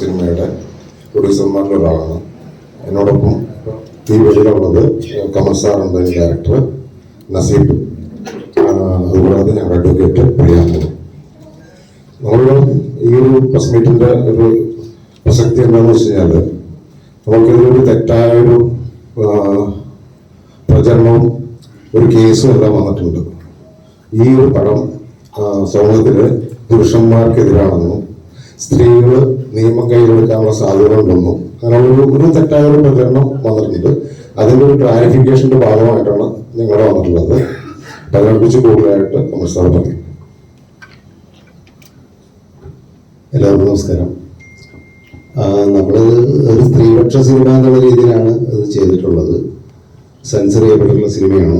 സിനിമയുടെ പ്രൊഡ്യൂസർമാരിൽ ഒരാളാണ്. എന്നോടൊപ്പം ഈ വഴിയിലുള്ളത് കമൽ സാറുണ്ട് ഡയറക്ടർ നസീബ്. അതുകൂടാതെ ഞങ്ങളുടെ അഡ്വക്കേറ്റ് പ്രിയാങ്കു നമ്മൾ ഈ ഒരു പ്രസ് മീറ്റിന്റെ ഒരു പ്രസക്തി എന്താണെന്ന് വെച്ച് കഴിഞ്ഞാൽ നമുക്കിതൊരു തെറ്റായ ഒരു പ്രചരണവും ഒരു കേസും എല്ലാം വന്നിട്ടുണ്ട്. ഈ ഒരു പടം സമൂഹത്തിൽ പുരുഷന്മാർക്കെതിരാണെന്നും സ്ത്രീകൾ നിയമം കയ്യിലെടുക്കാനുള്ള സാധ്യത ഉണ്ടെന്നും കാരണം ഒരു ഒരു തെറ്റായ ഒരു പ്രചരണം വന്നിട്ടുണ്ട് അതിന്റെ ഒരു ക്ലാരിഫിക്കേഷന്റെ ഭാഗമായിട്ടാണ് നിങ്ങൾ വന്നിട്ടുള്ളത്. പ്രകടിപ്പിച്ച് കൂടുതലായിട്ട് കമൽ സാർ പറയും എല്ലാവർക്കും നമസ്കാരം. നമ്മൾ ഒരു സ്ത്രീപക്ഷ സിനിമ എന്നുള്ള രീതിയിലാണ് ഇത് ചെയ്തിട്ടുള്ളത്. സെൻസർ ചെയ്യപ്പെട്ടിട്ടുള്ള സിനിമയാണ്.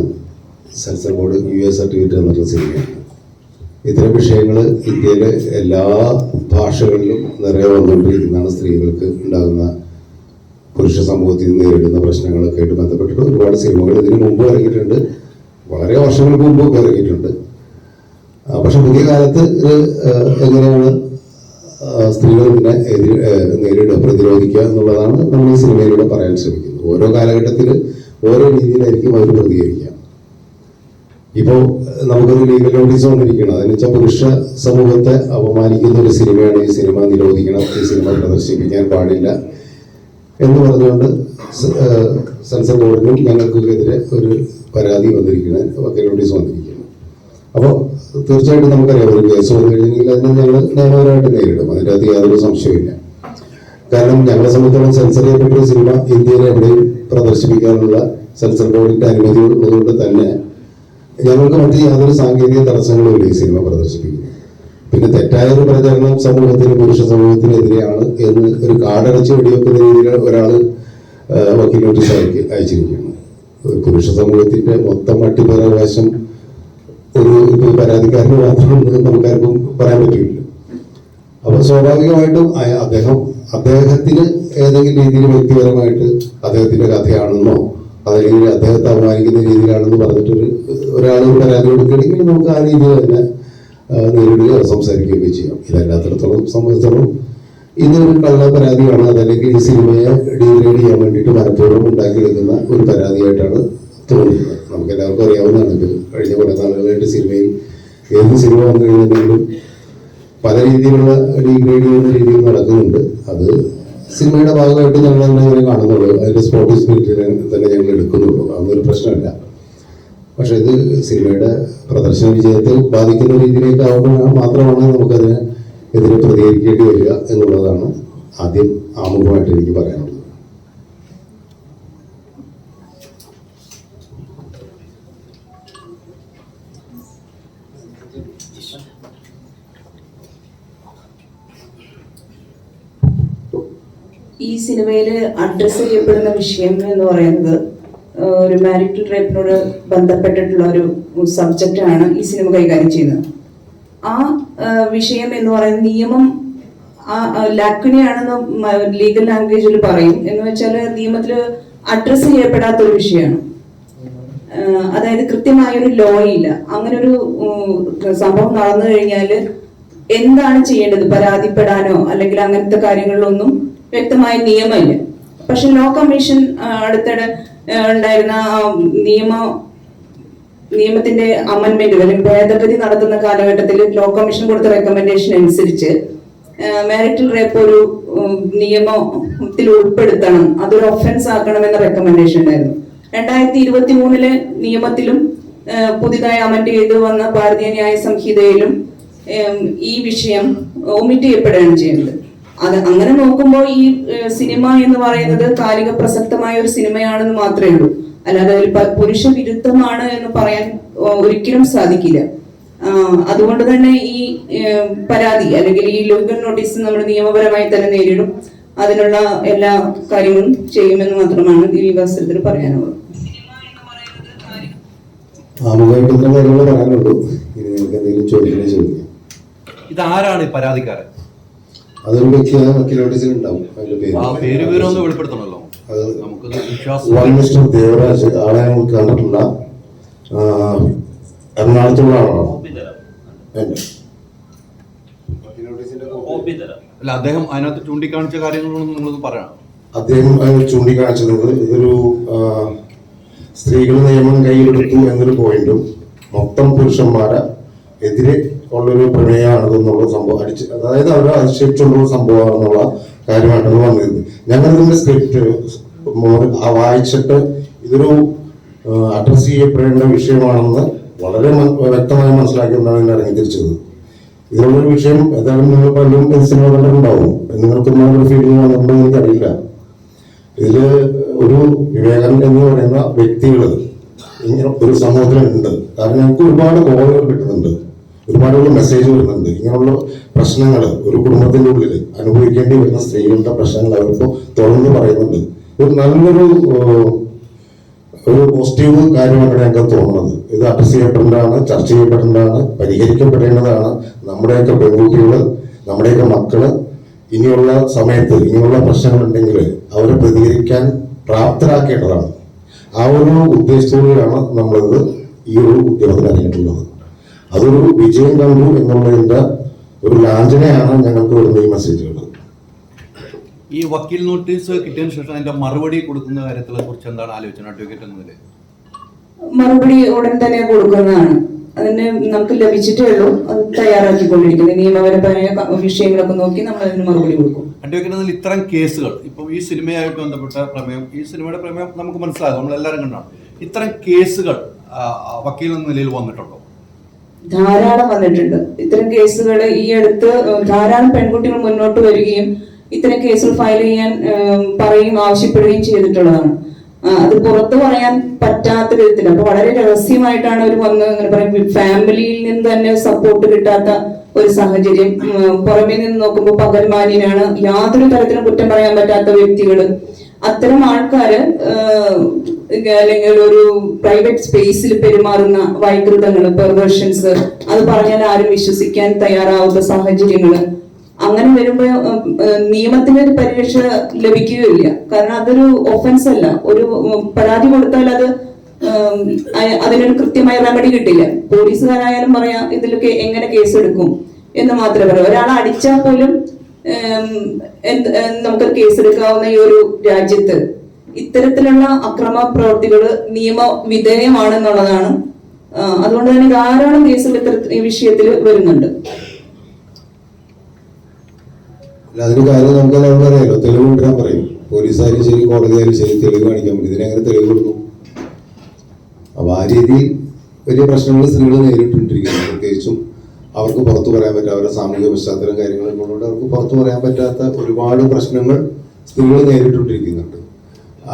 Censor board U S certificate എന്നുള്ള സിനിമയാണ്. ഇത്തരം വിഷയങ്ങൾ ഇന്ത്യയിലെ എല്ലാ ഭാഷകളിലും നിറയെ വന്നുകൊണ്ടിരിക്കുന്നതാണ് സ്ത്രീകൾക്ക് ഉണ്ടാകുന്ന പുരുഷ സമൂഹത്തിൽ നേരിടുന്ന പ്രശ്നങ്ങളൊക്കെ ആയിട്ട് ബന്ധപ്പെട്ടിട്ട് ഒരുപാട് സിനിമകൾ ഇതിനു മുമ്പ് ഇറങ്ങിയിട്ടുണ്ട്. വളരെ വർഷങ്ങൾക്ക് മുമ്പൊക്കെ ഇറങ്ങിയിട്ടുണ്ട്. പക്ഷെ പുതിയ കാലത്ത് എങ്ങനെയാണ് സ്ത്രീകൾ ഇതിനെ നേരിടുക പ്രതിരോധിക്കുക എന്നുള്ളതാണ് നമ്മൾ ഈ സിനിമയിലൂടെ പറയാൻ ശ്രമിക്കുന്നത്. ഓരോ കാലഘട്ടത്തിൽ ഓരോ രീതിയിലായിരിക്കും അവർ പ്രതികരിക്കുക. ഇപ്പോൾ നമുക്കൊരു ലീഗൽ നോട്ടീസ് വന്നിരിക്കണം അതെന്ന് വെച്ചാൽ പുരുഷ സമൂഹത്തെ അപമാനിക്കുന്ന ഒരു സിനിമയാണ് ഈ സിനിമ നിരോധിക്കണം. ഈ സിനിമ പ്രദർശിപ്പിക്കാൻ പാടില്ല. എന്ന് പറഞ്ഞുകൊണ്ട് സെൻസർ ബോർഡിനും ഞങ്ങൾക്കെതിരെ ഒരു പരാതി വക്കീൽ നോട്ടീസ് വന്നിരിക്കണം അപ്പോൾ തീർച്ചയായിട്ടും നമുക്കറിയാം ഒരു കേസ് വന്നു കഴിഞ്ഞെങ്കിൽ അതിനെ ഞങ്ങൾ നിയമപരമായിട്ട് നേരിടും. അതിന്റെ അത് യാതൊരു സംശയമില്ല കാരണം ഞങ്ങളെ സംബന്ധിച്ചോളം സെൻസർ ചെയ്യപ്പെട്ട സിനിമ ഇന്ത്യയിൽ എവിടെയും പ്രദർശിപ്പിക്കാനുള്ള സെൻസർ ബോർഡിന്റെ അനുമതി ഉള്ളതുകൊണ്ട് തന്നെ ഞങ്ങൾക്ക് മറ്റ് യാതൊരു സാങ്കേതിക തടസ്സങ്ങളും ഇല്ല ഈ സിനിമ പ്രദർശിപ്പിക്കുന്നത് പിന്നെ തെറ്റായ ഒരു പ്രചരണം സമൂഹത്തിന് പുരുഷ സമൂഹത്തിനെതിരെയാണ് എന്ന് ഒരു കാടടച്ച് വെടിവെക്കുന്ന രീതിയിൽ ഒരാൾ വക്കീൽ നോട്ടീസ് അയക്കി അയച്ചിരിക്കുകയാണ് പുരുഷ സമൂഹത്തിന്റെ മൊത്തം അട്ടിപ്പരാവകാശം ഒരു പരാതിക്കാരന് മാത്രം നമുക്കാർക്കും പറയാൻ പറ്റില്ല അപ്പൊ സ്വാഭാവികമായിട്ടും അദ്ദേഹം അദ്ദേഹത്തിന് ഏതെങ്കിലും രീതിയിൽ വ്യക്തിപരമായിട്ട് അദ്ദേഹത്തിന്റെ കഥയാണെന്നോ അല്ലെങ്കിൽ അദ്ദേഹത്തെ അപമാനിക്കുന്ന രീതിയിലാണെന്ന് പറഞ്ഞിട്ടൊരു ഒരാൾ പരാതി കൊടുക്കുകയാണെങ്കിൽ നമുക്ക് ആ രീതിയിൽ തന്നെ നേരിടുകയോ സംസാരിക്കുകയൊക്കെ ചെയ്യാം. ഇതല്ലാത്തടത്തോളം സംബന്ധിച്ചിടത്തോളം ഇതൊരു കള്ള പരാതിയാണ്. അതല്ലെങ്കിൽ ഈ സിനിമയെ ഡീഗ്രേഡ് ചെയ്യാൻ വേണ്ടിയിട്ട് മനഃപൂർവം ഉണ്ടാക്കിയെടുക്കുന്ന ഒരു പരാതിയായിട്ടാണ് തോന്നുന്നത് നമുക്ക് എല്ലാവർക്കും അറിയാവുന്നതാണ് ഇത്. കഴിഞ്ഞ കുറേ നാളുകളായിട്ട് സിനിമയിൽ ഏത് സിനിമ വന്നു കഴിഞ്ഞിട്ടുണ്ടെങ്കിലും പല രീതിയിലുള്ള ഡീഗ്രേഡ് ചെയ്യുന്ന രീതിയിൽ നടക്കുന്നുണ്ട്. അത് സിനിമയുടെ ഭാഗമായിട്ട് ഞങ്ങൾ അങ്ങനെ ഇങ്ങനെ കാണുന്നുള്ളൂ. അതിന്റെ സ്പോർട്ടിസ് സ്പിരിറ്റിനെ തന്നെ ഞങ്ങൾ എടുക്കുന്നുള്ളൂ. അതൊന്നൊരു പ്രശ്നമില്ല. പക്ഷെ ഇത് സിനിമയുടെ പ്രദർശന വിജയത്തെ ബാധിക്കുന്ന രീതിയിലേക്ക് ആവുമ്പോൾ മാത്രമാണ് നമുക്കതിന് എതിരെ പ്രതികരിക്കേണ്ടി വരിക എന്നുള്ളതാണ് ആദ്യം ആമുഖമായിട്ട് എനിക്ക് പറയാനുള്ളത് ഈ സിനിമയിൽ അഡ്രസ് ചെയ്യപ്പെടുന്ന വിഷയം എന്ന് പറയുന്നത് ഒരു മാരിറ്റൽ റേപ്പിനോട് ബന്ധപ്പെട്ടിട്ടുള്ള ഒരു സബ്ജക്റ്റ് ആണ് ഈ സിനിമ കൈകാര്യം ചെയ്യുന്നത്. ആ വിഷയം എന്ന് പറയുന്നത് നിയമം ആ ലാക്കിനെയാണെന്ന് ലീഗൽ ലാംഗ്വേജിൽ പറയും. എന്ന് വെച്ചാൽ നിയമത്തിൽ അഡ്രസ്സ് ചെയ്യപ്പെടാത്ത ഒരു വിഷയമാണ് അതായത് കൃത്യമായ ഒരു ലോ ഇല്ല. അങ്ങനെ ഒരു സംഭവം നടന്നു കഴിഞ്ഞാൽ എന്താണ് ചെയ്യേണ്ടത്? പരാതിപ്പെടാനോ അല്ലെങ്കിൽ അങ്ങനത്തെ കാര്യങ്ങളിലൊന്നും വ്യക്തമായ നിയമമില്ല. പക്ഷെ ലോ കമ്മീഷൻ അടുത്തിടെ ഉണ്ടായിരുന്ന നിയമ നിയമത്തിന്റെ അമൻമെന്റ് അല്ലെങ്കിൽ ഭേദഗതി നടത്തുന്ന കാലഘട്ടത്തിൽ ലോ കമ്മീഷൻ കൊടുത്ത റെക്കമെൻഡേഷൻ അനുസരിച്ച് മാരിറ്റൽ റേപ്പ് ഒരു നിയമത്തിൽ ഉൾപ്പെടുത്തണം. അതൊരു ഒഫൻസ് ആക്കണം എന്ന റെക്കമെൻഡേഷൻ ഉണ്ടായിരുന്നു. രണ്ടായിരത്തി ഇരുപത്തി മൂന്നിലെ നിയമത്തിലും പുതിയതായി അമൻഡ് ചെയ്തു വന്ന ഭാരതീയ ന്യായ സംഹിതയിലും ഈ വിഷയം ഒമിറ്റ് ചെയ്യപ്പെടുകയാണ് ചെയ്യുന്നത് അത് അങ്ങനെ നോക്കുമ്പോൾ ഈ സിനിമ എന്ന് പറയുന്നത് കാലിക പ്രസക്തമായ ഒരു സിനിമയാണെന്ന് മാത്രമേ ഉള്ളൂ. അല്ലാതെ ഒരു പുരുഷ വിരുദ്ധമാണ് എന്ന് പറയാൻ ഒരിക്കലും സാധിക്കില്ല. അതുകൊണ്ട് തന്നെ ഈ പരാതി അല്ലെങ്കിൽ ഈ ലോഗൻ നോട്ടീസ് നമ്മൾ നിയമപരമായി തന്നെ നേരിടും. അതിനുള്ള എല്ലാ കാര്യങ്ങളും ചെയ്യുമെന്ന് മാത്രമാണ് ഈ അവസരത്തിൽ പറയാനുള്ളത്. ആമുഖമായിട്ട് ഇത്ര കാര്യങ്ങൾ പറയാനുള്ളൂ. ഇനി നിങ്ങൾക്ക് എന്തെങ്കിലും ചോദിക്കണേ ചോദിക്കാം. ഇതാരാണ് പരാതിക്കാരൻ? അതൊരു വ്യക്തിയായ വക്കീൽ ഉണ്ടാവും. അതിന്റെ പേര്. പേര് വെളിപ്പെടുത്തണമല്ലോ. അത് വിശ്വാസം വൺ മിസ്റ്റർ ദേവരാജ് ആളെ നമുക്ക് കണ്ടിട്ടില്ല. എറണാകുളത്തുള്ള ആളാണ്? അല്ല അദ്ദേഹം അതിനകത്ത് ചൂണ്ടിക്കാണിച്ച കാര്യങ്ങളൊന്നും നിങ്ങളൊന്ന് പറയണം. അദ്ദേഹം ചൂണ്ടിക്കാണിച്ചത് ഇതൊരു സ്ത്രീകളുടെ സ്ത്രീകൾ നിയമം കയ്യിലെടുത്തു എന്നൊരു പോയിന്റും മൊത്തം പുരുഷന്മാരെ എതിരെ ഉള്ളൊരു പ്രമേയമാണെന്നുള്ള സംഭവം അടിച്ച് അതായത് അതിശയിച്ചുള്ള ഒരു സംഭവമാണെന്നുള്ള കാര്യമായിട്ടാണ് വന്നിരുന്നത്. ഞങ്ങൾ ഇതിന്റെ സ്ക്രിപ്റ്റ് വായിച്ചിട്ട് ഇതൊരു അഡ്രസ് ചെയ്യപ്പെടേണ്ട വിഷയമാണെന്ന് വളരെ വ്യക്തമായി മനസ്സിലാക്കിക്കൊണ്ടാണ് ഇതിനെ ഇറങ്ങി തിരിച്ചത് ഇതിനുള്ളൊരു വിഷയം ഏതായാലും നിങ്ങൾ പലരും സിനിമ കണ്ടിട്ടുണ്ടാവും. നിങ്ങൾക്ക് ഒരു ഫീലിംഗ് വന്നിട്ടുണ്ടോ എനിക്കറിയില്ല. ഇതിൽ ഒരു വിവേകൻ എന്ന് പറയുന്ന വ്യക്തികൾ ഇങ്ങനെ ഒരു സമൂഹത്തിലുണ്ട്. കാരണം ഞങ്ങൾക്ക് ഒരുപാട് കോളുകൾ കിട്ടുന്നുണ്ട്. ഒരുപാട് മെസ്സേജ് വരുന്നുണ്ട്. ഇങ്ങനെയുള്ള പ്രശ്നങ്ങൾ ഒരു കുടുംബത്തിന്റെ ഉള്ളിൽ അനുഭവിക്കേണ്ടി വരുന്ന സ്ത്രീകളുടെ പ്രശ്നങ്ങൾ അവരിപ്പോൾ തുറന്നു പറയുന്നുണ്ട്. ഒരു നല്ലൊരു ഒരു പോസിറ്റീവ് കാര്യമാണ് ഞങ്ങൾക്ക് തോന്നുന്നത്. ഇത് അഡ്രസ് ചെയ്യപ്പെടേണ്ടതാണ് ചർച്ച ചെയ്യപ്പെടേണ്ടതാണ് പരിഹരിക്കപ്പെടേണ്ടതാണ് നമ്മുടെയൊക്കെ പെൺകുട്ടികൾ നമ്മുടെയൊക്കെ മക്കൾ. ഇനിയുള്ള സമയത്ത് ഇനിയുള്ള പ്രശ്നങ്ങളുണ്ടെങ്കിൽ അവരെ പ്രതികരിക്കാൻ പ്രാപ്തരാക്കേണ്ടതാണ്. ആ ഒരു ഉദ്ദേശത്തോടെയാണ് നമ്മളിത് ഈ ഒരു ഉദ്യമത്തിന് ഇറങ്ങിയിട്ടുള്ളത്. അതൊരു വിജയം കണ്ടു എന്നുള്ളതിന്റെ ഒരു ലാഞ്ചനയാണ് ഞങ്ങൾക്ക് വരുന്ന ഈ മെസ്സേജുകൾ ഈ വക്കീൽ നോട്ടീസ് കിട്ടിയതിനു ശേഷം അതിന്റെ മറുപടി കൊടുക്കുന്ന കാര്യത്തിനെ കുറിച്ച് എന്താണ് ആലോചന അഡ്വക്കേറ്റ് എന്നതിൽ മറുപടി ഉടൻ തന്നെ കൊടുക്കുന്നതാണ്. അതിന് നമുക്ക് ലഭിച്ചിട്ടേ ഉള്ളൂ. അത് തയ്യാറാക്കിക്കൊണ്ടിരിക്കുന്നത്. നിയമപരമായ വിഷയങ്ങളൊക്കെ നോക്കി നമ്മൾ അതിന് മറുപടി കൊടുക്കും. അഡ്വക്കേറ്റ് എന്നതിൽ ഇത്തരം കേസുകൾ ഇപ്പം ഈ സിനിമയായിട്ട് ബന്ധപ്പെട്ട പ്രമേയം ഈ സിനിമയുടെ പ്രമേയം നമുക്ക് മനസ്സിലാകും. നമ്മൾ എല്ലാവരും കണ്ടാണ്. ഇത്തരം കേസുകൾ വക്കീൽ എന്ന നിലയിൽ വന്നിട്ടുണ്ടോ? ധാരാളം വന്നിട്ടുണ്ട്. ഇത്തരം കേസുകൾ ഈ അടുത്ത് ധാരാളം പെൺകുട്ടികൾ മുന്നോട്ട് വരികയും ഇത്തരം കേസുകൾ ഫയൽ ചെയ്യാൻ പറയുകയും ആവശ്യപ്പെടുകയും ചെയ്തിട്ടുള്ളതാണ്. അത് പുറത്ത് പറയാൻ പറ്റാത്ത വിധത്തിൽ അപ്പൊ വളരെ രഹസ്യമായിട്ടാണ് അവർ വന്ന് അങ്ങനെ പറയും ഫാമിലിയിൽ നിന്ന് തന്നെ സപ്പോർട്ട് കിട്ടാത്ത ഒരു സാഹചര്യം. പുറമെ നിന്ന് നോക്കുമ്പോൾ പകൽമാന്യനാണ് യാതൊരു തരത്തിലും കുറ്റം പറയാൻ പറ്റാത്ത വ്യക്തികൾ അത്തരം ആൾക്കാര് അല്ലെങ്കിൽ ഒരു പ്രൈവറ്റ് സ്പേസിൽ പെരുമാറുന്ന വൈകൃതങ്ങൾ പെർവേർഷൻസ് അത് പറഞ്ഞാൽ ആരും വിശ്വസിക്കാൻ തയ്യാറാവുന്ന സാഹചര്യങ്ങൾ. അങ്ങനെ വരുമ്പോ ആഹ്, നിയമത്തിന് ഒരു പരിരക്ഷ ലഭിക്കുകയില്ല. കാരണം അതൊരു ഒഫൻസ് അല്ല. ഒരു പരാതി കൊടുത്താൽ അത് അതിനൊരു കൃത്യമായ റെമഡി കിട്ടില്ല. പോലീസുകാരായാലും പറയാം ഇതിലൊക്കെ എങ്ങനെ കേസ് എടുക്കും എന്ന് മാത്രമേ പറയൂ. ഒരാളെ അടിച്ചാൽ പോലും നമുക്ക് കേസെടുക്കാവുന്ന ഈ ഒരു രാജ്യത്ത് ഇത്തരത്തിലുള്ള അക്രമ പ്രവർത്തികൾ നിയമവിധേയമാണെന്നുള്ളതാണ് അതുകൊണ്ട് തന്നെ ധാരാളം കേസുകൾ ഇത്തരത്തിൽ വിഷയത്തിൽ വരുന്നുണ്ട്. അതിന് കാര്യം നമുക്ക് എല്ലാവർക്കും തെളിവ് കൊണ്ടുവരാൻ പറയും. പോലീസായാലും ശരി കോടതിയായാലും ശരി തെളിവ് കാണിക്കാൻ പറ്റും. ഇതിനെങ്ങനെ തെളിവ് കൊടുക്കും? അപ്പൊ ആ രീതിയിൽ വലിയ പ്രശ്നങ്ങൾ സ്ത്രീകൾ നേരിട്ടുകൊണ്ടിരിക്കുന്നു പ്രത്യേകിച്ചും അവർക്ക് പുറത്തു പറയാൻ പറ്റാത്ത അവരുടെ സാമൂഹിക പശ്ചാത്തലം കാര്യങ്ങളൊക്കെ ഉള്ളതുകൊണ്ട് അവർക്ക് പുറത്തു പറയാൻ പറ്റാത്ത ഒരുപാട് പ്രശ്നങ്ങൾ സ്ത്രീകൾ നേരിട്ടുകൊണ്ടിരിക്കുന്നുണ്ട്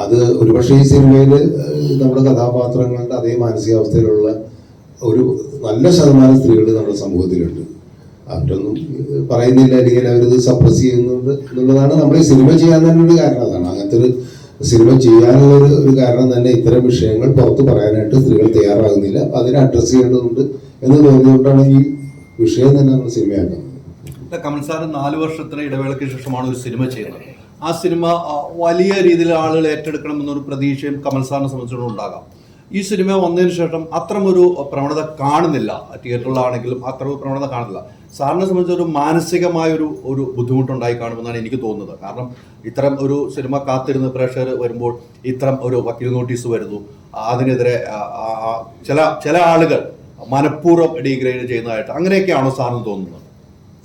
അത് ഒരുപക്ഷെ ഈ സിനിമയിൽ നമ്മുടെ കഥാപാത്രങ്ങളുടെ അതേ മാനസികാവസ്ഥയിലുള്ള ഒരു നല്ല ശതമാനം സ്ത്രീകൾ നമ്മുടെ സമൂഹത്തിലുണ്ട്. അവരൊന്നും പറയുന്നില്ല അല്ലെങ്കിൽ അവരത് സപ്രസ് ചെയ്യുന്നുണ്ട് എന്നുള്ളതാണ് നമ്മൾ ഈ സിനിമ ചെയ്യാൻ തന്നെ ഒരു കാരണം. അതാണ് അങ്ങനത്തെ ഒരു സിനിമ ചെയ്യാനുള്ള ഒരു ഒരു കാരണം തന്നെ ഇത്തരം വിഷയങ്ങൾ പുറത്ത് പറയാനായിട്ട് സ്ത്രീകൾ തയ്യാറാകുന്നില്ല. അതിനെ അഡ്രസ്സ് ചെയ്യേണ്ടതുണ്ട് എന്ന് തോന്നിയതുകൊണ്ടാണ് ഈ വിഷയം തന്നെ നമ്മൾ സിനിമയാക്കുന്നത്. കമൽ സാർ നാല് വർഷത്തിന് ഇടവേളയ്ക്ക് ശേഷമാണ് ഒരു സിനിമ ചെയ്യുന്നത്. ആ സിനിമ വലിയ രീതിയിൽ ആളുകൾ ഏറ്റെടുക്കണം എന്നൊരു പ്രതീക്ഷയും കമൽ സാറിനെ സംബന്ധിച്ചിടത്തോളം ഉണ്ടാകാം. ഈ സിനിമ വന്നതിന് ശേഷം അത്രമൊരു പ്രവണത കാണുന്നില്ല. തിയേറ്ററിലാണെങ്കിലും അത്ര ഒരു പ്രവണത കാണുന്നില്ല. സാറിനെ സംബന്ധിച്ച് ഒരു മാനസികമായ ഒരു ഒരു ബുദ്ധിമുട്ടുണ്ടായി കാണുമെന്നാണ് എനിക്ക് തോന്നുന്നത്. കാരണം ഇത്തരം ഒരു സിനിമ കാത്തിരുന്ന് പ്രേക്ഷകർ വരുമ്പോൾ ഇത്തരം ഒരു വക്കീൽ നോട്ടീസ് വരുന്നു. അതിനെതിരെ ചില ചില ആളുകൾ മനഃപൂർവം ഡീഗ്രേഡ് ചെയ്യുന്നതായിട്ട് അങ്ങനെയൊക്കെയാണോ സാറിന് തോന്നുന്നത്?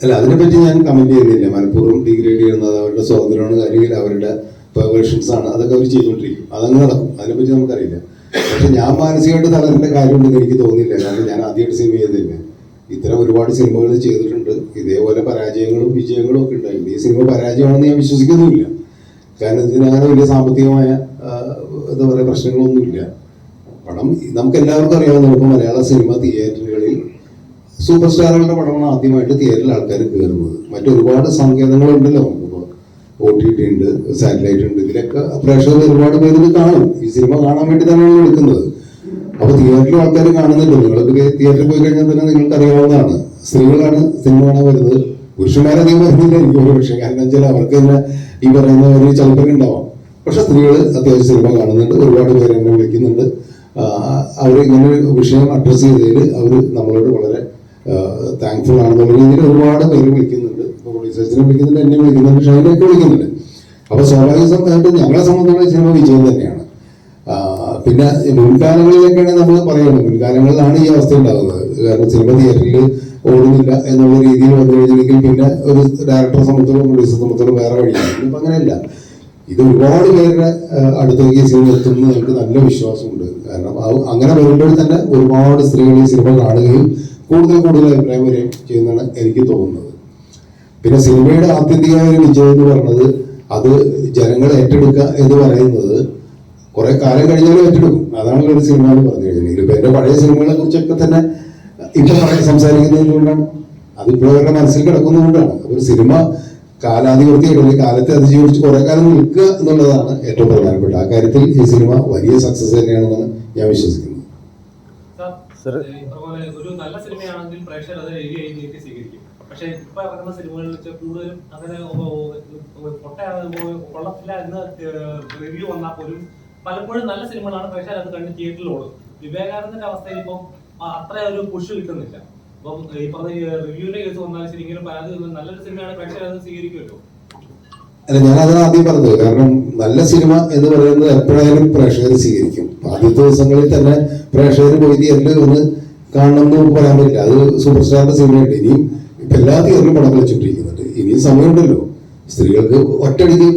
അല്ല അതിനെപ്പറ്റി ഞാൻ കമന്റ് ചെയ്യുന്നില്ല മനഃപൂർവം ഡിഗ്രേഡ് ചെയ്യുന്നത് അവരുടെ സ്വാതന്ത്ര്യമാണ്. അല്ലെങ്കിൽ അവരുടെ പെർവേഷൻസ് ആണ്. അതൊക്കെ അവർ ചെയ്തുകൊണ്ടിരിക്കും. അതങ്ങ് നടക്കും. അതിനെപ്പറ്റി നമുക്കറിയില്ല. പക്ഷെ ഞാൻ മാനസികമായിട്ട് തളരേണ്ട കാര്യമുണ്ടെന്ന് എനിക്ക് തോന്നില്ല കാരണം ഞാൻ ആദ്യമായിട്ട് സിനിമ ചെയ്തില്ല ഇത്തരം ഒരുപാട് സിനിമകൾ ചെയ്തിട്ടുണ്ട്. ഇതേപോലെ പരാജയങ്ങളും വിജയങ്ങളും ഒക്കെ ഉണ്ടായിട്ടുണ്ട് ഈ സിനിമ പരാജയമാണെന്ന് ഞാൻ വിശ്വസിക്കുന്നുമില്ല. കാരണം ഇതിനങ്ങനെ വലിയ സാമ്പത്തികമായ എന്താ പറയുക പ്രശ്നങ്ങളൊന്നുമില്ല. പടം നമുക്ക് എല്ലാവർക്കും അറിയാവുന്ന ഇപ്പോൾ മലയാള സിനിമ തിയേറ്ററുകളിൽ സൂപ്പർ സ്റ്റാറുകളുടെ പടമാണ് ആദ്യമായിട്ട് തിയേറ്ററിൽ ആൾക്കാർ കയറുന്നത്. മറ്റൊരുപാട് സങ്കേതങ്ങളുണ്ടല്ലോ. ഇപ്പോൾ ഒ ടി ടി ഉണ്ട് സാറ്റലൈറ്റ് ഉണ്ട്. ഇതിലൊക്കെ പ്രേക്ഷകർ ഒരുപാട് പേര് ഇത് കാണും. ഈ സിനിമ കാണാൻ വേണ്ടി തന്നെയാണ് എടുക്കുന്നത്. അപ്പോൾ തിയേറ്ററിൽ ആൾക്കാർ കാണുന്നുണ്ട് നിങ്ങൾക്ക് തിയേറ്ററിൽ പോയി കഴിഞ്ഞാൽ തന്നെ നിങ്ങൾക്ക് അറിയാവുന്നതാണ്. സ്ത്രീകളാണ് സിനിമ കാണാൻ വരുന്നത്. പുരുഷന്മാരധികം വരുന്നില്ല. എനിക്ക് ഒരു പക്ഷേ. കാരണം വെച്ചാൽ അവർക്ക് തന്നെ ഈ പറയുന്ന ഒരു ചലപ്പൊക്കെ ഉണ്ടാവാം. പക്ഷെ സ്ത്രീകൾ അത്യാവശ്യം സിനിമ കാണുന്നുണ്ട്. ഒരുപാട് പേര് എന്നെ വിളിക്കുന്നുണ്ട്. അവർ ഇങ്ങനെ ഒരു വിഷയം അഡ്രസ്സ് ചെയ്തതിൽ അവർ നമ്മളോട് വളരെ താങ്ക്ഫുൾ ആണെന്നുള്ള രീതിയിൽ ഒരുപാട് പേര് വിളിക്കുന്നുണ്ട്. ഇപ്പോൾ റിസർച്ചിനെ വിളിക്കുന്നുണ്ട് എന്നെ വിളിക്കുന്നുണ്ട് ഷൈനൊക്കെ വിളിക്കുന്നുണ്ട്. അപ്പൊ സ്വാഭാവികമായിട്ട് ഞങ്ങളെ സംബന്ധിച്ചുള്ള ചിലപ്പോൾ വിജയം തന്നെയാണ്. പിന്നെ മുൻകാലങ്ങളിലേക്കാണ് നമ്മൾ പറയുന്നത്. മുൻകാലങ്ങളിലാണ് ഈ അവസ്ഥ ഉണ്ടാകുന്നത്. കാരണം സിനിമ തിയേറ്ററിൽ ഓടുന്നില്ല എന്നുള്ള രീതിയിൽ വന്നു കഴിഞ്ഞിട്ടുണ്ടെങ്കിൽ പിന്നെ ഒരു ഡയറക്ടറെ സംബന്ധിച്ചോളം പ്രൊഡ്യൂസറെ സംബന്ധിച്ചോളം വേറെ വഴിയാണ് ഇപ്പം അങ്ങനെയല്ല. ഇത് ഒരുപാട് പേരുടെ അടുത്തേക്ക് സിനിമ എത്തുമെന്ന് എനിക്ക് നല്ല വിശ്വാസമുണ്ട്. കാരണം അങ്ങനെ വരുമ്പോൾ തന്നെ ഒരുപാട് സ്ത്രീകൾ ഈ സിനിമ കാണുകയും കൂടുതൽ കൂടുതൽ അഭിപ്രായം വരികയും ചെയ്യുന്നതാണ് എനിക്ക് തോന്നുന്നത്. പിന്നെ സിനിമയുടെ ആത്യന്തികമായ ഒരു വിജയം എന്ന് പറഞ്ഞത് അത് ജനങ്ങൾ ഏറ്റെടുക്കുക എന്ന് പറയുന്നത് കുറെ കാലം കഴിഞ്ഞാലും ഏറ്റെടുക്കും. അതാണ് ഒരു സിനിമ എന്ന് പറഞ്ഞു കഴിഞ്ഞിട്ടുണ്ടെങ്കിൽ ഇപ്പൊ എന്റെ പഴയ സിനിമകളെ കുറിച്ചൊക്കെ തന്നെ ഇപ്പൊ പറയാൻ സംസാരിക്കുന്നത് കൊണ്ടാണ് അതിപ്പോ അവരുടെ മനസ്സിൽ കിടക്കുന്നതുകൊണ്ടാണ് അപ്പൊ ഒരു സിനിമ കാലാധിപത്യം അല്ലെങ്കിൽ കാലത്തെ അതിജീവിച്ച് കുറെ കാലം നിൽക്കുക എന്നുള്ളതാണ് ഏറ്റവും പ്രധാനപ്പെട്ട ആ കാര്യത്തിൽ ഈ സിനിമ വലിയ സക്സസ് തന്നെയാണെന്നാണ് ഞാൻ വിശ്വസിക്കുന്നത്. പ്രേക്ഷകർ അത് എഴുതി എഴുതിയിട്ട് സ്വീകരിക്കും. പക്ഷെ ഇപ്പൊ ഇറങ്ങുന്ന സിനിമകളിൽ വെച്ച് കൂടുതലും അങ്ങനെ പൊട്ടയാണ് കൊള്ളത്തില്ല എന്ന് റിവ്യൂ വന്നാൽ പോലും പലപ്പോഴും നല്ല സിനിമകളാണ് പ്രേക്ഷകർ അത് കണ്ട് തിയേറ്ററിൽ ഓടും. വിവേകാനന്ദന്റെ അവസ്ഥയിൽ ഇപ്പം അത്ര ഒരു പുഷ് കിട്ടുന്നില്ല. അപ്പം ഈ പറഞ്ഞ റിവ്യൂവിന്റെ കേസ് വന്നാലും ശരി ഇങ്ങനെ നല്ലൊരു സിനിമയാണ് പ്രേക്ഷകർ അത് സ്വീകരിക്കുമല്ലോ. അല്ല ഞാൻ ആദ്യം പറഞ്ഞത് കാരണം നല്ല സിനിമ എന്ന് പറയുന്നത് എപ്പോഴായാലും പ്രേക്ഷകർ സ്വീകരിക്കും. ആദ്യത്തെ ദിവസങ്ങളിൽ തന്നെ പ്രേക്ഷകർ പോയി തിയേറ്ററിൽ ഒന്ന് കാണണം എന്ന് നമുക്ക് പറയാൻ പറ്റില്ല. അത് സൂപ്പർ സ്റ്റാറിന്റെ സിനിമയുണ്ട് ഇനി ഇപ്പൊ എല്ലാ തിയേറ്ററിലും പടം കളിച്ചോണ്ടിരിക്കുന്നുണ്ട്. ഇനിയും സമയമുണ്ടല്ലോ. സ്ത്രീകൾക്ക് ഒറ്റയടിക്ക്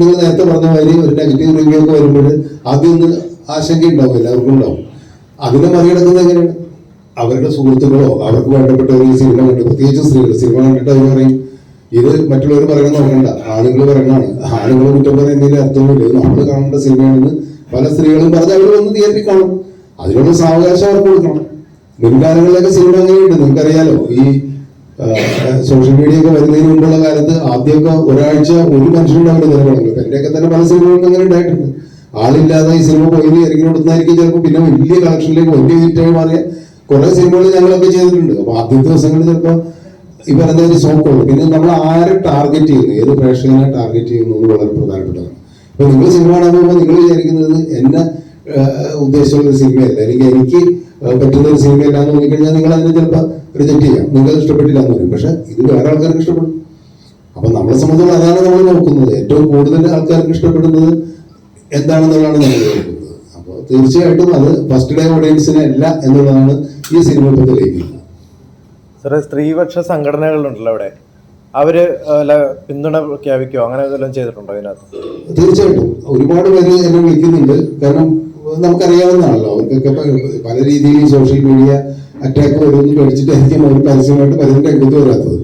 നിങ്ങൾ നേരത്തെ പറഞ്ഞ മാതിരി ഒരു നെഗറ്റീവ് റിവ്യൂ ഒക്കെ വരുമ്പോൾ ആദ്യം ഒന്ന് ആശങ്ക ഉണ്ടാവും എല്ലാവർക്കും ഉണ്ടാവും. അതിനെ മറികടക്കുന്നത് എങ്ങനെയാണ്? അവരുടെ സുഹൃത്തുക്കളോ അവർക്ക് വേണ്ടപ്പെട്ടവർ ഈ സിനിമ കണ്ട് പ്രത്യേകിച്ച് സ്ത്രീകൾ സിനിമ കണ്ടിട്ട് അവർ പറയും ഇത് മറ്റുള്ളവർ പറയണം നോക്കണ്ട ആണുങ്ങൾ പറയണതാണ്. ആണുങ്ങൾ കുറ്റം പറയുന്നതിന്റെ അർത്ഥമില്ല ഇത് നമ്മൾ കാണേണ്ട സിനിമയാണെന്ന് പല സ്ത്രീകളും പറഞ്ഞ് അവർ വന്ന് തിയേറ്ററിൽ കാണും. അതിനുള്ള സാവകാശം അവർക്ക് കൊടുക്കണം. മുൻകാലങ്ങളിലൊക്കെ സിനിമ അങ്ങനെയുണ്ട് നിങ്ങൾക്കറിയാലോ ഈ സോഷ്യൽ മീഡിയ ഒക്കെ വരുന്നതിന് മുമ്പുള്ള കാലത്ത് ആദ്യമൊക്കെ ഒരാഴ്ച ഒരു മനുഷ്യനുണ്ടാവില്ല നിലപാടുള്ളൂ എന്റെയൊക്കെ തന്നെ പല സിനിമകൾക്ക് അങ്ങനെ ഉണ്ടായിട്ടുണ്ട്. ആളില്ലാതെ ഈ സിനിമ പോയി ഇറങ്ങി കൊടുത്തായിരിക്കും ചിലപ്പോൾ പിന്നെ വലിയ കളക്ഷനിലേക്ക് വലിയ ഹിറ്റായി മാറിയ കുറെ സിനിമകൾ ഞങ്ങളൊക്കെ ചെയ്തിട്ടുണ്ട്. അപ്പൊ ആദ്യത്തെ ദിവസങ്ങളിൽ ചിലപ്പോൾ ഈ പറഞ്ഞ ഒരു സോക്കുള്ളൂ പിന്നെ നമ്മൾ ആരെ ടാർഗറ്റ് ചെയ്യുന്നു? ഏത് പ്രേക്ഷകനെ ടാർഗറ്റ് ചെയ്യുന്നു എന്ന് വളരെ പ്രധാനപ്പെട്ടതാണ്. ഇപ്പൊ നിങ്ങൾ സിനിമ കാണാൻ പോകുമ്പോൾ നിങ്ങൾ വിചാരിക്കുന്നത് എന്നെ ഉദ്ദേശിച്ചുള്ള സിനിമയല്ല എനിക്ക് ഏഹ്, പറ്റുന്ന ഒരു സിനിമയല്ല എന്ന് നോക്കിക്കഴിഞ്ഞാൽ നിങ്ങൾ അതിനെ ചിലപ്പോൾ റിജക്ട് ചെയ്യാം. നിങ്ങൾക്ക് ഇഷ്ടപ്പെട്ടില്ല എന്ന് പറയും പക്ഷെ ഇത് വേറെ ആൾക്കാർക്ക് ഇഷ്ടപ്പെടും. അപ്പൊ നമ്മളെ സംബന്ധിച്ചിടത്തോളം അതാണ് നമ്മൾ നോക്കുന്നത്. ഏറ്റവും കൂടുതൽ ആൾക്കാർക്ക് ഇഷ്ടപ്പെടുന്നത് എന്താണെന്നുള്ളതാണ് നമ്മൾ നോക്കുന്നത്. അപ്പോൾ തീർച്ചയായിട്ടും അത് ഫസ്റ്റ് ഡേ ഓഡിയൻസിനെ അല്ല എന്നുള്ളതാണ് ഈ സിനിമ ഇപ്പോൾ തെളിയിക്കുന്നത് സാറേ സ്ത്രീപക്ഷ സംഘടനകളുണ്ടല്ലോ അവിടെ. അവർ പിന്തുണ പ്രഖ്യാപിക്കോ അങ്ങനെ ചെയ്തിട്ടുണ്ടോ അതിനകത്ത് തീർച്ചയായിട്ടും. ഒരുപാട് പേര് എന്നെ വിളിക്കുന്നുണ്ട്. കാരണം നമുക്കറിയാവുന്നതാണല്ലോ. അവർക്കൊക്കെ പല രീതിയിൽ സോഷ്യൽ മീഡിയ അറ്റാക്ക് വരുമെന്ന് പേടിച്ചിട്ടായിരിക്കും അവർ പരസ്യമായിട്ട് പലരും രംഗത്ത് വരാത്തത്.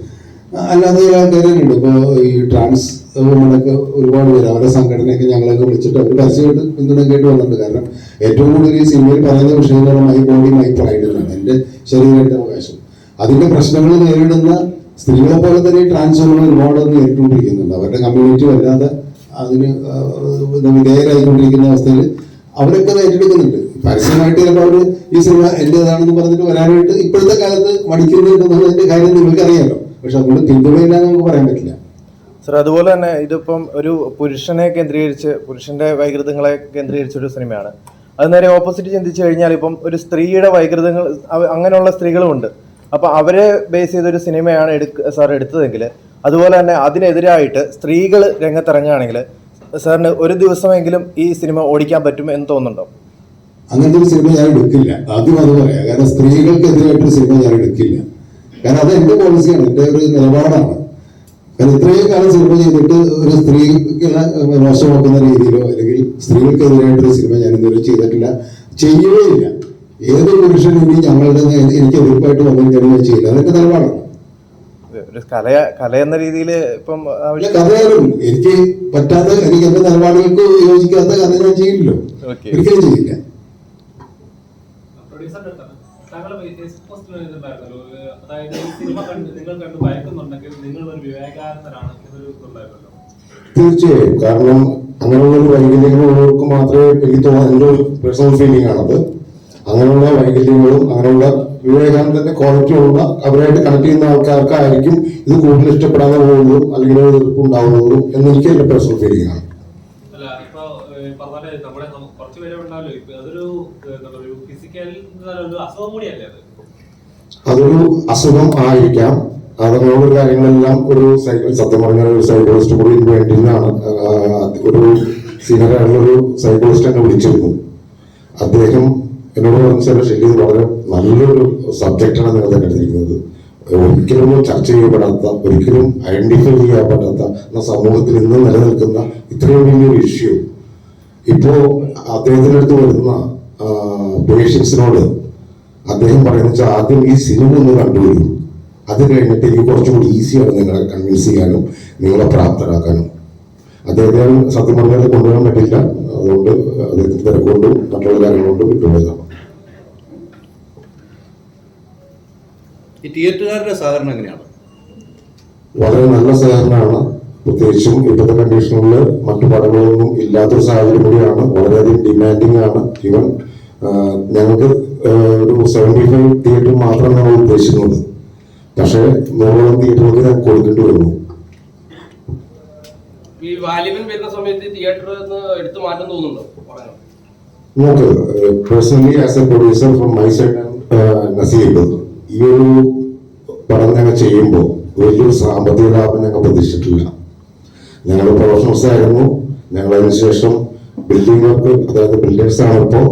അല്ലാതെ ചില ആൾക്കാരുണ്ട് ഇപ്പോൾ ഈ ട്രാൻസ് വുമണൊക്കെ ഒരുപാട് പേര് അവരുടെ സംഘടനയൊക്കെ ഞങ്ങളൊക്കെ വിളിച്ചിട്ട് അവർ പരസ്യമായിട്ട് പിന്തുണക്കായിട്ട് വന്നിട്ടുണ്ട്. കാരണം ഏറ്റവും കൂടുതൽ ഈ സിനിമയിൽ പറയുന്ന വിഷയങ്ങളാണ് മൈ ബോഡി മൈ പ്രൈഡ് എന്നാണ്. എന്റെ ശരീരമായിട്ട് അവകാശം. അതിന്റെ പ്രശ്നങ്ങൾ നേരിടുന്ന സ്ത്രീകളെ പോലെ തന്നെ ട്രാൻസ് വുമൺ ഒരുപാട് നേരിട്ടുകൊണ്ടിരിക്കുന്നുണ്ട് അവരുടെ കമ്മ്യൂണിറ്റി വല്ലാതെ അതിന് വിധേയരായിക്കൊണ്ടിരിക്കുന്ന അവസ്ഥയിൽ അവരൊക്കെ അത് ഏറ്റെടുക്കുന്നുണ്ട് പരസ്യമായിട്ട് ചിലപ്പോൾ അവർ ഈ സിനിമ എന്റേതാണെന്ന് പറഞ്ഞിട്ട് വരാനായിട്ട് ഇപ്പോഴത്തെ കാലത്ത് മടിക്കുന്നുണ്ടെന്നുള്ളതിന്റെ കാര്യം നിങ്ങൾക്കറിയാലോ. പക്ഷെ അതുകൊണ്ട് പിന്തുണയില്ല നമുക്ക് പറയാൻ പറ്റില്ല. സാർ അതുപോലെ തന്നെ ഇതിപ്പം ഒരു പുരുഷനെ കേന്ദ്രീകരിച്ച് പുരുഷന്റെ വൈകൃതങ്ങളെ കേന്ദ്രീകരിച്ച ഒരു സിനിമയാണ്. അത് നേരെ ഓപ്പോസിറ്റ് ചിന്തിച്ചു കഴിഞ്ഞാൽ ഇപ്പം ഒരു സ്ത്രീയുടെ വൈകൃതങ്ങൾ അങ്ങനെയുള്ള സ്ത്രീകളുമുണ്ട്. അപ്പൊ അവരെ ബേസ് ചെയ്തൊരു സിനിമയാണ് എടുക്ക സാർ എടുത്തതെങ്കിൽ അതുപോലെ തന്നെ അതിനെതിരായിട്ട് സ്ത്രീകൾ രംഗത്തിറങ്ങുകയാണെങ്കിൽ സാറിന് ഒരു ദിവസമെങ്കിലും ഈ സിനിമ ഓടിക്കാൻ പറ്റും എന്ന് തോന്നുന്നുണ്ടോ? അങ്ങനത്തെ ഒരു സിനിമ ഞാൻ എടുക്കില്ല. ആദ്യം അത് പറയാം. കാരണം സ്ത്രീകൾക്കെതിരായിട്ടൊരു സിനിമ ഞാൻ എടുക്കില്ല. കാരണം അത് എന്റെ പോളിസിയാണ്. എന്റെ ഒരു നിലപാടാണ്. കാരണം ഇത്രയും കാലം സിനിമ ചെയ്തിട്ട് ഒരു സ്ത്രീക്ക് മോശമാക്കുന്ന രീതിയിലോ അല്ലെങ്കിൽ സ്ത്രീകൾക്കെതിരായിട്ടൊരു സിനിമ ഞാൻ ഇതുവരെ ചെയ്തിട്ടില്ല. ചെയ്യുകയില്ല. ഏത് പുരുഷനും ഇനി ഞങ്ങളുടെ എനിക്ക് എതിർപ്പായിട്ട് വന്നു കഴിഞ്ഞാൽ ചെയ്യില്ല അതെന്റെ നിലപാടാണ്. ഒരു കല കല എന്ന രീതിയിൽ ഇപ്പം കഥയാലും എനിക്ക് പറ്റാത്ത എനിക്ക് എന്റെ നിലപാടുകൾക്ക് യോജിക്കാത്ത കഥ ഞാൻ ചെയ്യില്ലല്ലോ. ഒരിക്കലും ചെയ്യില്ല. തീർച്ചയായും. കാരണം അങ്ങനെയുള്ള ഒരു വൈകല്യങ്ങളുള്ളവർക്ക് മാത്രമേ എനിക്ക് തോന്നുന്നു എന്റെ ഒരു പേഴ്സണൽ ഫീലിംഗ് ആണത്. അങ്ങനെയുള്ള വൈകല്യങ്ങളും അങ്ങനെയുള്ള വിവേകാനന്ദന്റെ ക്വാളിറ്റി ഉള്ള അവരായിട്ട് കണക്ട് ചെയ്യുന്ന ആൾക്കാർക്കായിരിക്കും ഇത് കൂടുതൽ ഇഷ്ടപ്പെടാതെ പോകുന്നതും അല്ലെങ്കിൽ ഉണ്ടാവുന്നതും എന്ന് എനിക്ക് എന്റെ പേഴ്സണൽ ഫീലിംഗ് ആണ്. അതൊരു അസുഖം ആയിരിക്കാം. അങ്ങനെയുള്ള കാര്യങ്ങളെല്ലാം ഒരു സൈക്കിൾ സത്യം പറഞ്ഞ ഒരു സൈക്കോളജിസ്റ്റ് കൂടി വേണ്ടിയാണ് ഒരു സീനിയർ ആയിട്ടുള്ള ഒരു സൈക്കോളജിസ്റ്റ് എന്നെ വിളിച്ചിരുന്നു അദ്ദേഹം എന്നോട് പറഞ്ഞാൽ ശരി വളരെ നല്ലൊരു സബ്ജക്റ്റാണ് നിങ്ങൾ തിരഞ്ഞെടുത്തിരിക്കുന്നത് ഒരിക്കലും ചർച്ച ചെയ്യപ്പെടാത്ത ഒരിക്കലും ഐഡന്റിഫൈ ചെയ്യപ്പെടാത്ത സമൂഹത്തിൽ ഇന്ന് നിലനിൽക്കുന്ന ഇത്രയും വലിയൊരു ഇഷ്യൂ ഇപ്പോ അദ്ദേഹത്തിന്റെ അടുത്ത് വരുന്ന പേഷ്യൻസിനോട് അദ്ദേഹം പറയുന്ന വെച്ചാൽ ആദ്യം ഈ സിനിമ ഒന്ന് കണ്ടുവരും അത് കഴിഞ്ഞിട്ട് എനിക്ക് കുറച്ചുകൂടി ഈസിയാണ് നിങ്ങളെ കൺവിൻസ് ചെയ്യാനും നിങ്ങളെ പ്രാപ്തരാക്കാനും. അദ്ദേഹത്തെ സത്യം പറഞ്ഞാൽ കൊണ്ടുവരാൻ പറ്റില്ല. അതുകൊണ്ട് അദ്ദേഹത്തിന്റെ തിരക്കുകൊണ്ടും മറ്റുള്ള കാര്യങ്ങളുകൊണ്ടും വിട്ടുപോയതാണ് ഈ തിയേറ്ററുകാരുടെ സഹകരണം എങ്ങനെയാണ്? വളരെ നല്ല സഹകരണമാണ്. പ്രത്യേകിച്ചും ഇപ്പോഴത്തെ കണ്ടീഷനിൽ മറ്റു പടങ്ങളൊന്നും ഇല്ലാത്തൊരു സാഹചര്യം കൂടിയാണ്. വളരെയധികം ഡിമാൻഡിങ് ആണ്. ഈവൻ ഞങ്ങൾക്ക് ഒരു സെവന്റി ഫൈവ് തിയേറ്റർ മാത്രമാണ് ഞങ്ങൾ ഉദ്ദേശിക്കുന്നത്. പക്ഷേ നൂറോളം തിയേറ്ററുകൾക്ക് ഞാൻ കൊടുക്കേണ്ടി വരുന്നു. ഈ വരുന്ന സമയത്ത് തിയേറ്ററിൽ നിന്ന് എടുത്തു മാറ്റം തോന്നുന്നുണ്ടോ? നോക്ക് personally as a producer from my side Naseeb ഈ ഒരു പഠനം ഞങ്ങൾ ചെയ്യുമ്പോൾ വലിയൊരു സാമ്പത്തിക ലാഭം ഞങ്ങൾ പ്രതീക്ഷിച്ചിട്ടില്ല. ഞങ്ങൾ പ്രൊഫഷണൽസ് ആയിരുന്നു ഞങ്ങൾ അതിനുശേഷം ബിൽഡിംഗ് വർക്ക് അതായത് ബിൽഡേഴ്സ് ആണ്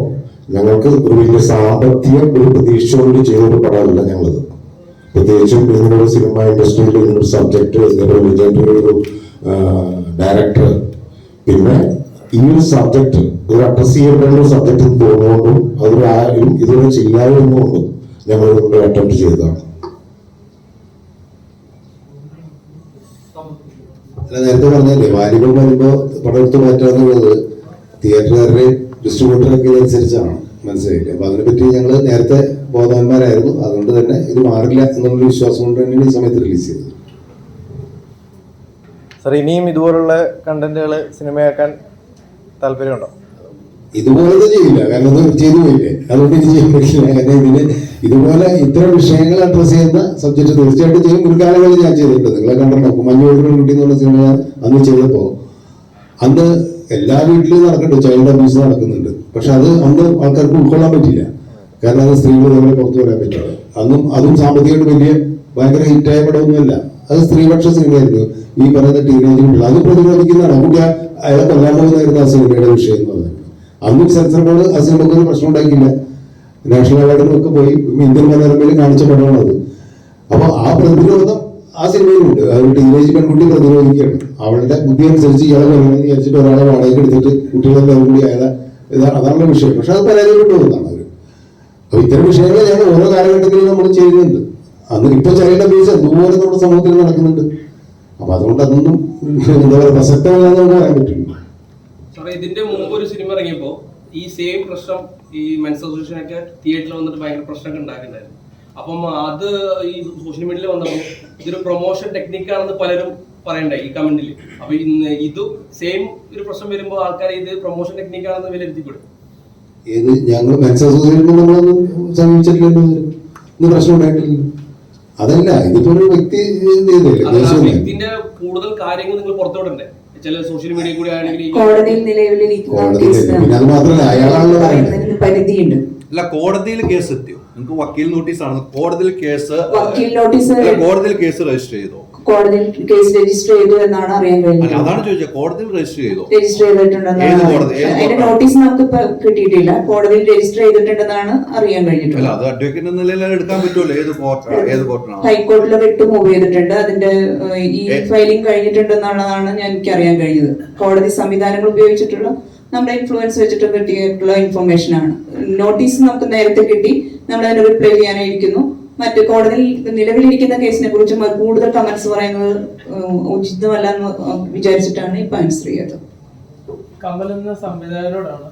ഞങ്ങൾക്ക് ഒരു വലിയ സാമ്പത്തിക ഒരു പ്രതീക്ഷയോട് ചെയ്തൊരു പടമല്ല ഞങ്ങളത്. പ്രത്യേകിച്ചും ഇതിനൊരു സിനിമ ഇൻഡസ്ട്രിയിൽ ഇതിനൊരു സബ്ജക്ട് ഇതിനൊരു വിജയന്റെ ഒരു ഡയറക്ടർ പിന്നെ ഈ ഒരു സബ്ജക്ട് ഒരു അഡ്രസ് ചെയ്യപ്പെടേണ്ട ഒരു സബ്ജക്ട് തോന്നുകൊണ്ടും അതൊരു ആരും ഇതുവരെ ചെയ്യാമെന്നുകൊണ്ടും ഞങ്ങൾ അറ്റംപ്റ്റ് ചെയ്തതാണ്. അല്ല നേരത്തെ പറഞ്ഞല്ലേ വാരികൾ വരുമ്പോൾ പടം എടുത്ത് മാറ്റാന്നുള്ളത് തിയേറ്ററുകാരുടെ ഡിസ്ട്രിബ്യൂട്ടറൊക്കെ അനുസരിച്ചാണ്. മനസ്സിലായില്ലേ? അപ്പൊ അതിനെപ്പറ്റി ഞങ്ങൾ നേരത്തെ ബോധവാന്മാരായിരുന്നു. അതുകൊണ്ട് തന്നെ ഇത് മാറില്ല എന്നുള്ള വിശ്വാസം കൊണ്ട് തന്നെയാണ് ഈ സമയത്ത് റിലീസ് ചെയ്തത്. സാർ ഇനിയും ഇതുപോലുള്ള കണ്ടന്റുകൾ സിനിമയാക്കാൻ താല്പര്യമുണ്ടോ? ഇതുപോലത്തെ ചെയ്യില്ല. കാരണം അത് ചെയ്തു പോയില്ലേ? അതുകൊണ്ട് ഇത് ചെയ്യാൻ പറ്റില്ല കാരണം ഇതിന് ഇതുപോലെ ഇത്തരം വിഷയങ്ങൾ അഡ്രസ് ചെയ്യുന്ന സബ്ജക്ട് തീർച്ചയായിട്ടും ചെയ്യും. മുൻകാലങ്ങളിൽ കാലങ്ങളിൽ ഞാൻ ചെയ്തിട്ടുണ്ട്. നിങ്ങളെ കണ്ടിട്ടുണ്ടാവും മഞ്ഞോട് കുട്ടി എന്നുള്ള സിനിമ ഞാൻ അന്ന് ചെയ്തപ്പോൾ അന്ന് എല്ലാ വീട്ടിലും നടക്കുന്നുണ്ട്. ചൈൽഡ് അബ്യൂസ് നടക്കുന്നുണ്ട്. പക്ഷെ അത് അന്ന് ആൾക്കാർക്ക് ഉൾക്കൊള്ളാൻ പറ്റില്ല കാരണം അത് സ്ത്രീകൾ തമ്മിൽ പുറത്തു വരാൻ പറ്റില്ല അന്നും അതും സാമ്പത്തികമായിട്ട് വലിയ ഭയങ്കര ഹിറ്റായ പടമൊന്നുമല്ല. അത് സ്ത്രീപക്ഷ സിനിമയായിരുന്നു ഈ പറയുന്ന ടീനേജ് അത് പ്രതിരോധിക്കുന്നതാണ്. കുട്ടി അയാളെ കൊല്ലാൻ പോകുന്നതായിരുന്നു ആ സിനിമയുടെ വിഷയം അന്നും സെൻസർ ബോർഡ് ഒരു പ്രശ്നം ഉണ്ടാക്കിയില്ല നാഷണൽ അവാർഡിനും ഒക്കെ പോയി. ഇന്ത്യൻ മനോരമയിൽ കാണിച്ച പടമാണത് അപ്പോൾ അപ്പൊ ആ പ്രതിരോധം ആ സിനിമയിലുണ്ട്. ആ ടീനേജ് പെൺകുട്ടി പ്രതിരോധിക്കുകയാണ്. അവളുടെ ബുദ്ധി അനുസരിച്ച് ഇയാളെ കൊല്ലണമെന്ന് വിചാരിച്ചിട്ട് ഒരാളെ വാടകയ്ക്ക് എടുത്തിട്ട് കുട്ടികളെല്ലാം കൂടി അയാളെ ഇതാണ് അതാണ് വിഷയം. പക്ഷെ അത് പരാജയപ്പെട്ടു പോകുന്നതാണ് അവർ അപ്പൊ ഇത്തരം വിഷയങ്ങൾ ഞങ്ങൾ ഓരോ കാലഘട്ടത്തിലും നമ്മൾ ചെയ്യുന്നുണ്ട്. അന്ന് ഇപ്പൊ ചൈൽഡ് അബ്യൂസ് എന്തുപോലെ നമ്മുടെ സമൂഹത്തിൽ നടക്കുന്നുണ്ട്. അപ്പൊ അതുകൊണ്ട് അതൊന്നും എന്താ പറയുക പ്രസക്തമല്ലാന്ന് നമുക്ക് പറയാൻ പറ്റില്ല. ഇതിന്റെ മുമ്പ് ഒരു സിനിമ ഇറങ്ങിയപ്പോ ഈ സെയിം പ്രശ്നം ഈ മെൻസ് അസോസിയേഷൻ ഒക്കെ തിയേറ്ററിൽ വന്നിട്ട് ഭയങ്കര പ്രശ്നമൊക്കെ ഉണ്ടാക്കിയിട്ടുണ്ടായിരുന്നു. അപ്പം അത് ഈ സോഷ്യൽ മീഡിയയിൽ വന്നപ്പോൾ ഇതൊരു പ്രൊമോഷൻ ടെക്നിക്കാണെന്ന് പലരും പറയണ്ടായി ഈ കമന്റിൽ അപ്പൊ ഇന്ന് ഇത് സെയിം ഒരു പ്രശ്നം വരുമ്പോൾ ആൾക്കാർ ഇത് പ്രൊമോഷൻ ടെക്നിക്കാണെന്ന് വിലയിരുത്തിപ്പെടും. ഏത് ഞങ്ങൾ മെൻസ് അസോസിയേഷൻ നമ്മളൊന്നും സമീപിച്ചിട്ടില്ലല്ലോ. ഇന്ന് പ്രശ്നം ഉണ്ടായിട്ടില്ല. അതല്ല ഇതിപ്പോ ഒരു വ്യക്തി വ്യക്തിന്റെ കൂടുതൽ കാര്യങ്ങൾ നിങ്ങൾ പുറത്തുവിടണ്ടേ? ചില സോഷ്യൽ മീഡിയ കൂടി ആണെങ്കിൽ കോടതിയിൽ നിലവിലിരിക്കുന്ന പരിധിയുണ്ട്? അല്ല കോടതിയിൽ കേസ് എത്തിയോ? നിങ്ങൾക്ക് വക്കീൽ നോട്ടീസ് ആണ് കോടതിയിൽ കേസ് വക്കീൽ നോട്ടീസ് അല്ല കോടതിയിൽ കേസ് രജിസ്റ്റർ ചെയ്തോ? കോടതിയിൽ കേസ് രജിസ്റ്റർ ചെയ്തു എന്നാണ് അറിയാൻ കഴിഞ്ഞത്. അതാണ് ചോദിച്ചത്. കോടതിയിൽ രജിസ്റ്റർ ചെയ്തോ? രജിസ്റ്റർ ഏത് കോടതി? ഏത് അതിന്റെ കോടതി? നോട്ടീസ് നമുക്ക് ഇപ്പൊ കിട്ടിയിട്ടില്ല. കോടതിയിൽ രജിസ്റ്റർ ചെയ്തിട്ടുണ്ടെന്നാണ് അറിയാൻ അല്ല കഴിഞ്ഞിട്ടുള്ളത് അത് അഡ്വക്കേറ്റ് എന്ന നിലയിൽ അത് എടുക്കാൻ പറ്റുമല്ലോ. ഏത് കോർട്ട് ഏത് കോർട്ടിനാണ് മൂവ് ചെയ്തിട്ടുണ്ട്. അതിന്റെ ഏഹ്, ഈ ഫയലിംഗ് കഴിഞ്ഞിട്ടുണ്ടെന്നുള്ളതാണ് ഞാൻ എനിക്ക് അറിയാൻ കഴിഞ്ഞത്. കോടതി സംവിധാനങ്ങൾ ഉപയോഗിച്ചിട്ടുള്ള നമ്മുടെ ഇൻഫ്ലുവൻസ് വെച്ചിട്ട് കിട്ടിയിട്ടുള്ള ഇൻഫർമേഷൻ ആണ്. നോട്ടീസ് നമുക്ക് നേരത്തെ കിട്ടി. നമ്മൾ അതിന് റിപ്ലൈ ചെയ്യാനായിരിക്കുന്നു. മറ്റ് കോടതിയിൽ നിലവിലിരിക്കുന്ന കേസിനെ കുറിച്ച് കൂടുതൽ കമന്റ്സ് പറയുന്നത് ഉചിതമല്ല എന്ന് വിചാരിച്ചിട്ടാണ് ഇപ്പൊ ആൻസർ ചെയ്യുന്നത് കമൽ എന്ന സംവിധായകനോടാണ്.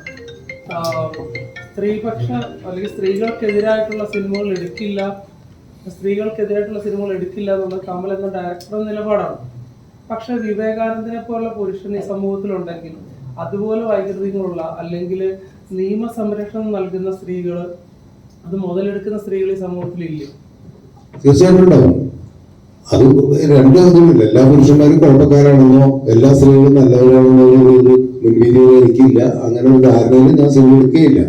സ്ത്രീപക്ഷ അല്ലെങ്കിൽ സ്ത്രീകൾക്കെതിരായിട്ടുള്ള സിനിമകൾ എടുക്കില്ല സ്ത്രീകൾക്കെതിരായിട്ടുള്ള സിനിമകൾ എടുക്കില്ല എന്നുള്ളത് കമൽ എന്ന ഡയറക്ടറുടെ നിലപാടാണ്. പക്ഷെ വിവേകാനന്ദനെ പോലുള്ള പുരുഷൻ ഈ സമൂഹത്തിലുണ്ടെങ്കിൽ അതുപോലെ വൈകൃതങ്ങളുള്ള അല്ലെങ്കിൽ നിയമ സംരക്ഷണം നൽകുന്ന സ്ത്രീകൾ അത് മുതലെടുക്കുന്ന സ്ത്രീകൾ ഈ സമൂഹത്തിലില്ലേ? തീർച്ചയായിട്ടും അത് രണ്ട് ഇതുമില്ല എല്ലാ പുരുഷന്മാരും കുഴപ്പക്കാരാണെന്നോ എല്ലാ സ്ത്രീകളും നല്ലവരാണെന്നോ എനിക്കില്ല. അങ്ങനെ ഒരു ധാരണയിൽ ഞാൻ സ്വീകരിക്കുകയില്ല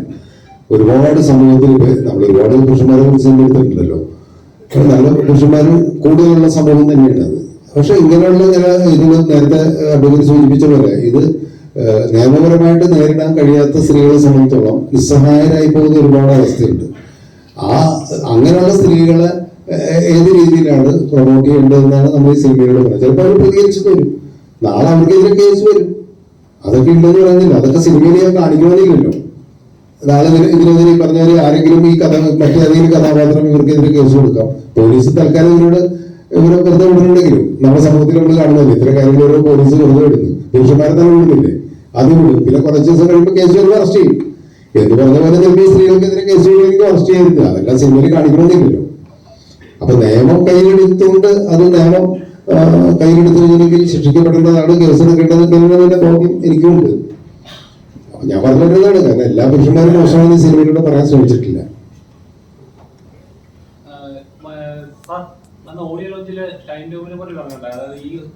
ഒരുപാട് സമൂഹത്തിൽ നമ്മൾ ഒരുപാട് പുരുഷന്മാരെ കുറിച്ച് സ്വീകരിച്ചിട്ടുണ്ടല്ലോ നല്ല പുരുഷന്മാർ കൂടുതലുള്ള സമൂഹം തന്നെയാണ് അത്. പക്ഷെ ഇങ്ങനെയുള്ള ചില ഇതിൽ നേരത്തെ അഭിനന്ദ സൂചിപ്പിച്ച പോലെ ഇത് നിയമപരമായിട്ട് നേരിടാൻ കഴിയാത്ത സ്ത്രീകളെ സംബന്ധിച്ചോളം നിസ്സഹായരായി പോകുന്ന ഒരുപാട് അവസ്ഥയുണ്ട്. ആ അങ്ങനെയുള്ള സ്ത്രീകളെ ഏത് രീതിയിലാണ് പ്രൊമോട്ട് ചെയ്യേണ്ടതെന്നാണ് നമ്മൾ ഈ സിനിമയോട് പറയുന്നത് ചിലപ്പോൾ അവർ പ്രതികരിച്ചു വരും. നാളെ അവർക്കെതിരെ കേസ് വരും. അതൊക്കെ ഉണ്ടെന്ന് പറയുന്നില്ല. അതൊക്കെ സിനിമയിൽ ഞാൻ കാണിക്കണമെന്നില്ലല്ലോ. നാളെ ഇതിന് ഇതിനെതിരെ പറഞ്ഞാൽ ആരെങ്കിലും ഈ കഥ മറ്റേതെങ്കിലും കഥാപാത്രം ഇവർക്കെതിരെ കേസ് കൊടുക്കാം. പോലീസ് തൽക്കാലം ഇവരോട് ഇവരെ വെറുതെ വിടുന്നുണ്ടെങ്കിലും നമ്മുടെ സമൂഹത്തിൽ നമ്മൾ കാണുന്നില്ല ഇത്ര കാര്യങ്ങൾ പോലീസ് വെറുതെ വിടുന്നു. പുരുഷന്മാരെ തന്നെ വിടുന്നില്ലേ? അത് വിടും പിന്നെ കുറച്ച് ദിവസം കഴിയുമ്പോൾ കേസ് വരുമ്പോൾ അറസ്റ്റ് ചെയ്യും. എന്ന് പറഞ്ഞ പോലെ ചിലപ്പോൾ സ്ത്രീകൾക്കെതിരെ കേസ് ചെയ്യുമ്പോൾ അറസ്റ്റ് ചെയ്തിട്ടില്ല അതെല്ലാം സിനിമയിൽ കാണിക്കണമെന്നില്ലല്ലോ. അപ്പൊ നിയമം കയ്യിലെടുത്തുകൊണ്ട് അത് നിയമം കയ്യിലെടുത്തു കഴിഞ്ഞെങ്കിൽ ശിക്ഷിക്കപ്പെടേണ്ടതാണ് കേസ് എടുക്കേണ്ടത് എന്നതിന്റെ ബോധ്യം എനിക്കുണ്ട്. ഞാൻ പറഞ്ഞിട്ടുള്ളതാണ്. കാരണം എല്ലാ പുരുഷന്മാരും മോശമാണെന്ന് സിനിമയിലൂടെ പറയാൻ ശ്രമിച്ചിട്ടില്ല.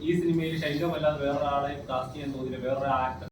ഈ സിനിമയിൽ ഷൈൻ ടോം അല്ലാതെ വേറെ ആളെ കാസ്റ്റ് ചെയ്യാൻ തോന്നിയില്ല. വേറെ ആക്ടർ